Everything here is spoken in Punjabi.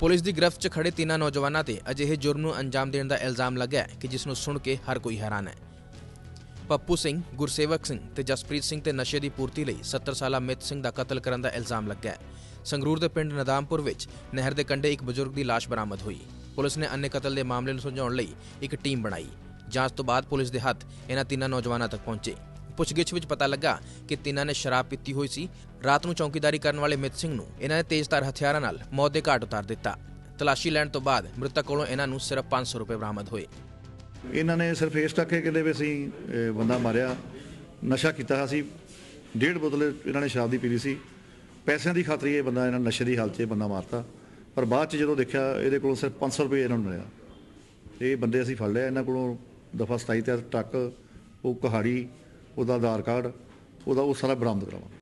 ਪੁਲਿਸ ਦੀ ਗ੍ਰਿਫਤ 'ਚ ਖੜੇ ਤਿੰਨਾਂ ਨੌਜਵਾਨਾਂ ਤੇ ਅਜਿਹੇ ਜੁਰਮ ਨੂੰ ਅੰਜਾਮ ਦੇਣ ਦਾ ਇਲਜ਼ਾਮ ਲੱਗਿਆ ਕਿ ਜਿਸ ਨੂੰ ਸੁਣ ਕੇ ਹਰ ਕੋਈ ਹੈਰਾਨ ਹੈ। ਪੱਪੂ ਸਿੰਘ, ਗੁਰਸੇਵਕ ਸਿੰਘ ਤੇ ਜਸਪ੍ਰੀਤ ਸਿੰਘ ਤੇ ਨਸ਼ੇ ਦੀ ਪੂਰਤੀ ਲਈ 70 ਸਾਲਾ ਮਿਤ ਸਿੰਘ ਦਾ ਕਤਲ ਕਰਨ ਦਾ ਇਲਜ਼ਾਮ ਲੱਗਾ ਹੈ। ਸੰਗਰੂਰ ਦੇ ਪਿੰਡ ਨਦਾਮਪੁਰ ਵਿੱਚ ਨਹਿਰ ਦੇ ਕੰਢੇ ਇੱਕ ਬਜ਼ੁਰਗ ਦੀ ਲਾਸ਼ ਬਰਾਮਦ ਹੋਈ। ਪੁਲਿਸ ਨੇ ਅੰਨੇ ਕਤਲ ਦੇ ਮਾਮਲੇ ਨੂੰ ਸੁਲਝਾਉਣ ਲਈ ਇੱਕ ਟੀਮ ਬਣਾਈ। ਜਾਂਚ ਤੋਂ ਬਾਅਦ ਪੁਲਿਸ ਦੇ ਹੱਥ ਇਹਨਾਂ ਤਿੰਨਾਂ ਨੌਜਵਾਨਾਂ ਤੱਕ ਪਹੁੰਚੇ। ਪੁੱਛਗਿੱਛ ਵਿੱਚ ਪਤਾ ਲੱਗਾ ਕਿ ਤਿੰਨਾਂ ਨੇ ਸ਼ਰਾਬ ਪੀਤੀ ਹੋਈ ਸੀ। ਰਾਤ ਨੂੰ ਚੌਕੀਦਾਰੀ ਕਰਨ ਵਾਲੇ ਮਿਤ ਸਿੰਘ ਨੂੰ ਇਹਨਾਂ ਨੇ ਤੇਜ਼ਧਾਰ ਹਥਿਆਰਾਂ ਨਾਲ ਮੌਤ ਦੇ ਘਾਟ ਉਤਾਰ ਦਿੱਤਾ। ਤਲਾਸ਼ੀ ਲੈਣ ਤੋਂ ਬਾਅਦ ਮ੍ਰਿਤਕ ਕੋਲੋਂ ਇਹਨਾਂ ਨੂੰ ਸਿਰਫ 500 ਰੁਪਏ ਬਰਾਮਦ ਹੋਏ। ਇਹਨਾਂ ਨੇ ਸਿਰਫ ਇਸ ਟੱਕੇ ਕਿਲੇ ਵੀ ਅਸੀਂ ਬੰਦਾ ਮਾਰਿਆ, ਨਸ਼ਾ ਕੀਤਾ ਸੀ। ਡੇਢ ਬੋਤਲ ਇਹਨਾਂ ਨੇ ਸ਼ਰਾਬ ਦੀ ਪੀ ਲਈ ਸੀ। ਪੈਸਿਆਂ ਦੀ ਖਾਤਰੀ ਇਹ ਬੰਦਾ ਇਹਨਾਂ ਨਸ਼ੇ ਦੀ ਹਾਲਤ 'ਚ ਬੰਦਾ ਮਾਰਤਾ। ਪਰ ਬਾਅਦ 'ਚ ਜਦੋਂ ਦੇਖਿਆ ਇਹਦੇ ਕੋਲੋਂ ਸਿਰਫ 500 ਰੁਪਏ ਇਹਨਾਂ ਨੂੰ ਮਿਲਿਆ। ਇਹ ਬੰਦੇ ਅਸੀਂ ਫੜ ਲਿਆ, ਇਹਨਾਂ ਕੋਲੋਂ ਦਫਾ 27 ਤੇ ਟੱਕ ਉਹ ਕਹਾੜੀ ਉਹਦਾ ਆਧਾਰ ਕਾਰਡ ਉਹਦਾ ਉਹ ਸਾਰਾ ਬਰਾਮਦ ਕਰਾਵਾਂਗੇ।